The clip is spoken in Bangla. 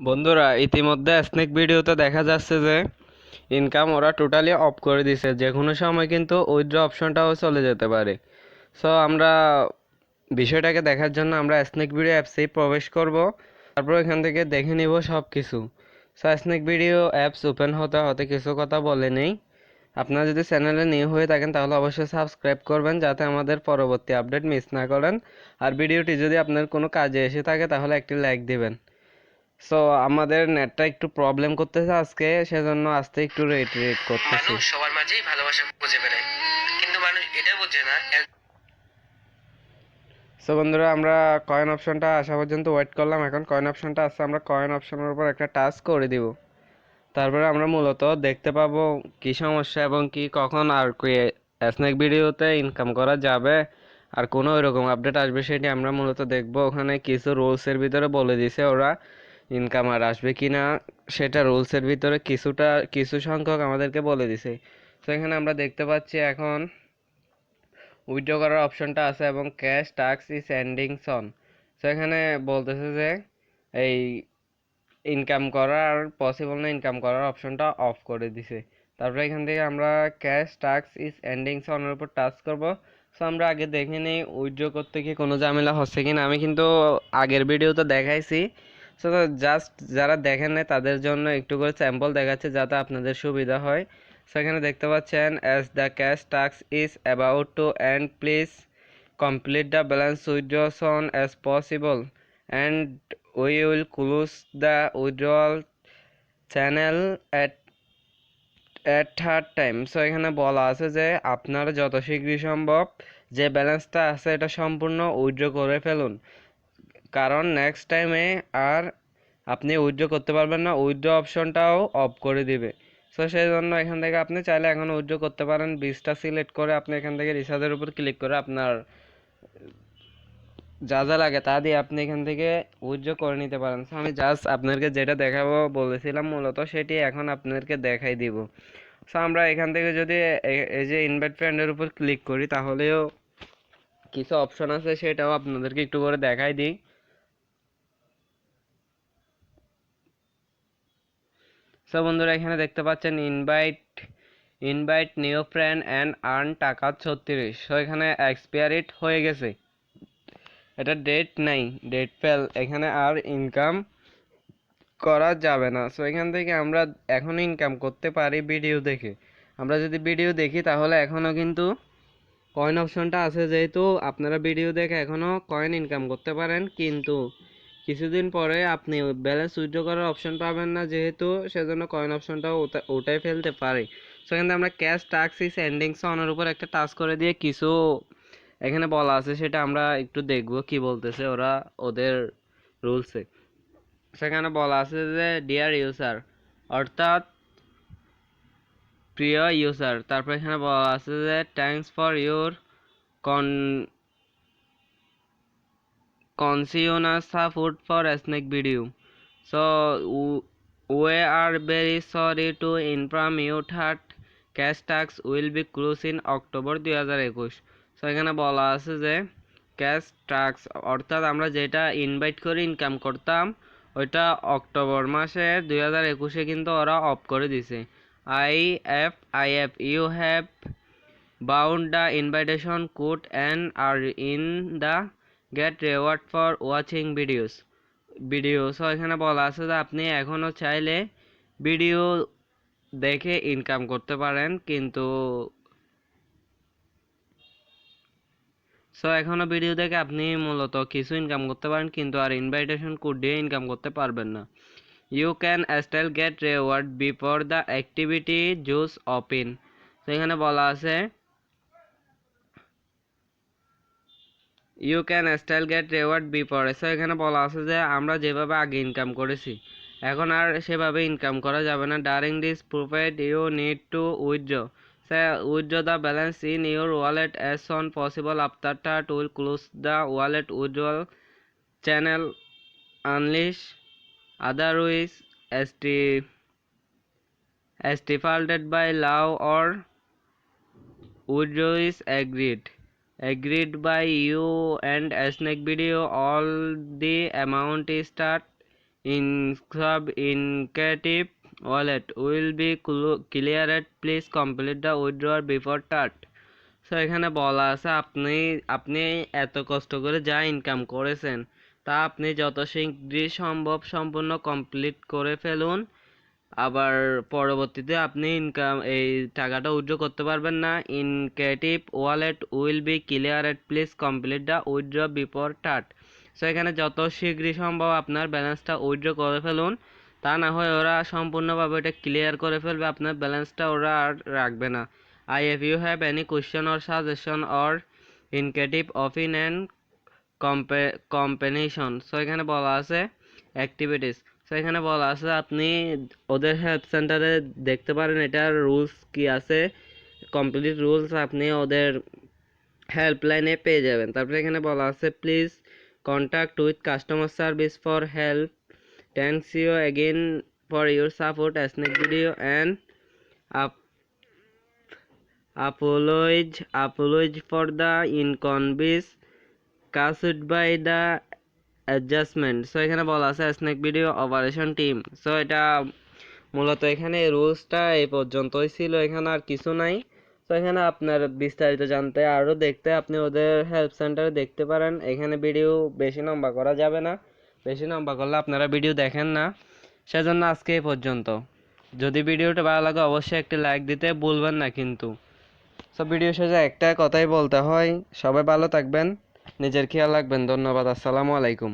বন্ধুরা, ইতিমধ্যে স্নেক ভিডিওতে দেখা যাচ্ছে যে ইনকাম ওরা টোটালি অফ করে দিছে। যে কোনো সময় কিন্তু উইথড্র অপশনটাও চলে যেতে পারে। সো আমরা বিষয়টাকে দেখার জন্য আমরা স্নেক ভিডিও অ্যাপসেই প্রবেশ করব। তারপর এখান থেকে দেখে নিব সব কিছু so snake video apps open হতে হতে কিছু কথা বলে নেই। আপনারা যদি চ্যানেলে নিউ হয়ে থাকেন, তাহলে অবশ্যই সাবস্ক্রাইব করবেন, যাতে আমাদের পরবর্তী আপডেট মিস না করেন। আর ভিডিওটি যদি আপনার কোনো কাজে এসে থাকে, তাহলে একটি লাইক দিবেন। সো আমাদের নেটটা একটু প্রবলেম করতেছে আজকে সেজন্য আজকে একটু রেট রেট করতেছি। মানুষ সবার মাঝেই ভালোবাসা খুঁজে বেড়ায়। কিন্তু মানুষ এটা বোঝে না সো বন্ধুরা আমরা কয়েন অপশনটা আসা পর্যন্ত ওয়েট করলাম। এখন কয়েন অপশনটা আসছে আমরা কয়েন অপশনের উপর একটা টাচ করে দিব। তারপরে আমরা মূলত দেখতে পাবো কি সমস্যা এবং কি কখন আর কি স্ন্যাক ভিডিওতে ইনকাম করা যাবে। আর কোনো এরকম আপডেট আসবে সেটি আমরা মূলত দেখব। ওখানে কিছু রুলসের ভিতরে বলে দিছে ওরা। ইনকাম আর আসবে কি না সেটা রুলসের ভিতরে কিছুটা, কিছু সংখ্যক আমাদেরকে বলে দিছে। তো এখানে আমরা দেখতে পাচ্ছি এখন উইথড্র করার অপশনটা আছে এবং cash tasks is ending soon তো এখানে বলতেছে যে এই ইনকাম করার পসিবল না ইনকাম করার অপশনটা অফ করে দিছে। তারপরে এখান থেকে আমরা ক্যাশ টাক্স ইজ এন্ডিং সনের উপর টাচ করব। সো আমরা আগে দেখে নিই উইথড্র করতে কি কোনো ঝামেলা হচ্ছে কিনা? আমি কিন্তু আগের ভিডিওতে দেখাইছি। সো জাস্ট যারা দেখেন নাই, তাদের জন্য একটু করে স্যাম্পল দেখাচ্ছে যাতে আপনাদের সুবিধা হয়। সেখানে দেখতে পাচ্ছেন as the cash tasks is about to and please complete the balance withdraw soon as possible and we will close the withdrawal channel at at third time so এখানে বলা আছে যে আপনারা যত শীঘ্রই সম্ভব যে ব্যালেন্সটা আছে, এটা সম্পূর্ণ উইথড্র করে ফেলুন। কারণ নেক্সট টাইমে আর আপনি উইথড্র করতে পারবেন না। উইথড্র অপশনটাও অফ করে দিবে। সো সেই জন্য এখান থেকে আপনি চাইলে এখন উইথড্র করতে পারেন। বিশটা সিলেক্ট করে আপনি এখান থেকে রিচার্জের উপর ক্লিক করে আপনার যা যা লাগে তা দিয়ে আপনি এখান থেকে উইথড্র করে নিতে পারেন। সো আমি জাস্ট আপনাদেরকে যেটা দেখাবো, বলেছিলাম মূলত সেটি এখন আপনাদেরকে দেখাই দিব। সো আমরা এখান থেকে যদি এই যে ইনভাইট ফ্রেন্ডের উপর ক্লিক করি, তাহলেও কিছু অপশন আছে, সেটাও আপনাদেরকে একটু করে দেখাই দিই। সো বন্ধুরা, এখানে দেখতে পাচ্ছেন invite invite new friend and earn টাকা ছত্রিশ। সো এখানে এক্সপায়ারিট হয়ে গেছে। এটা ডেট নাই ডেট ফেল এখানে আর ইনকাম করা যাবে না। সো এখান থেকে আমরা এখনও ইনকাম করতে পারি ভিডিও দেখে। আমরা যদি ভিডিও দেখি, তাহলে এখনও কিন্তু কয়েন অপশনটা আছে। যেহেতু আপনারা ভিডিও দেখে এখনও কয়েন ইনকাম করতে পারেন, কিন্তু কিছুদিন পরে আপনি ব্যালেন্স উইথড্র করার অপশন পাবেন না যেহেতু সেজন্য কয়েন অপশনটাও ওটাই ফেলতে পারে। সো এখানে আমরা ক্যাশ টাক্স ইস এন্ডিংস অনের উপর একটা টাচ করে দিয়ে কিছু এখানে বলা আছে, সেটা আমরা একটু দেখব কি বলতেছে ওরা ওদের রুলসে সেখানে বলা আছে যে ডিয়ার ইউজার অর্থাৎ প্রিয় ইউজার তারপর এখানে বলা আছে যে thanks for your con conscious food for snake video so we are very sorry to inform you that cash tax will be closed in হাজার একুশ সো এখানে বলা আছে যে ক্যাশ ট্যাক্স অর্থাৎ আমরা যেটা ইনভাইট করে ইনকাম করতাম ওইটা অক্টোবর মাসে দুই হাজার একুশে কিন্তু ওরা অফ করে দিছে I F I F you have bound the invitation code and are in the get reward for watching videos video so এখানে বলা আছে যে আপনি এখনও চাইলে ভিডিও দেখে ইনকাম করতে পারেন, কিন্তু সো এখনও ভিডিও দেখে আপনি মূলত কিছু ইনকাম করতে পারেন, কিন্তু আর ইনভাইটেশন কোড দিয়ে ইনকাম করতে পারবেন না। You can still get reward before the activity juice open তো এখানে বলা আছে you can style get reward before so এখানে বলা আছে যে আমরা যেভাবে আগে ইনকাম করেছি, এখন আর সেভাবে ইনকাম করা যাবে না। During this provide you need to withdraw withdraw the balance in your wallet as soon possible after that will close the wallet withdrawal channel unless otherwise as de- as defaulted by law or withdraw is agreed. Agreed by you and snake video all the amount is start in sub indicative wallet will be clo- cleared please complete the withdrawal before start so এখানে বলা আছে আপনি আপনি এত কষ্ট করে যা ইনকাম করেছেন তা আপনি যত শীঘ্রই সম্ভব সম্পূর্ণ কমপ্লিট করে ফেলুন আবার পরবর্তীতে আপনি ইনকাম এই টাকাটা উইথড্র করতে পারবেন না। In creative wallet will be clear please complete the withdraw before that so এখানে যত শীঘ্রই সম্ভব আপনার ব্যালেন্সটা উইথড্র করে ফেলুন। তা না হয় ওরা সম্পূর্ণভাবে এটা ক্লিয়ার করে ফেলবে, আপনার ব্যালেন্সটা ওরা আর রাখবে না। I F you have any question or suggestion or incentive of in and compensation so এখানে বলা আছে অ্যাক্টিভিটিস সো এখানে বলা আছে, আপনি ওদের হেল্প সেন্টারে দেখতে পারেন, এটার রুলস কি আছে। কমপ্লিট রুলস আপনি ওদের হেল্পলাইনে পেয়ে যাবেন। তারপরে এখানে বলা আছে please contact with customer service for help thanks you again for your support snake video and up apologize for the inconvenience caused by the adjustment so এখানে বলা আছে snake video operation team so এটা মূলত এখানে রুলসটা এই পর্যন্তই ছিল, এখানে আর কিছু নাই। তো এখানে আপনার বিস্তারিত জানতে আরও দেখতে আপনি ওদের হেল্প সেন্টারে দেখতে পারেন। এখানে ভিডিও বেশি লম্বা করা যাবে না। বেশি লম্বা করলে আপনারা ভিডিও দেখেন না। সেজন্য আজকে এই পর্যন্ত। যদি ভিডিওটা ভালো লাগে অবশ্যই একটি লাইক দিতে ভুলবেন না কিন্তু। সব ভিডিও শেষে একটা কথাই বলতে হয়। সবাই ভালো থাকবেন। নিজের খেয়াল রাখবেন ধন্যবাদ আসসালামু আলাইকুম।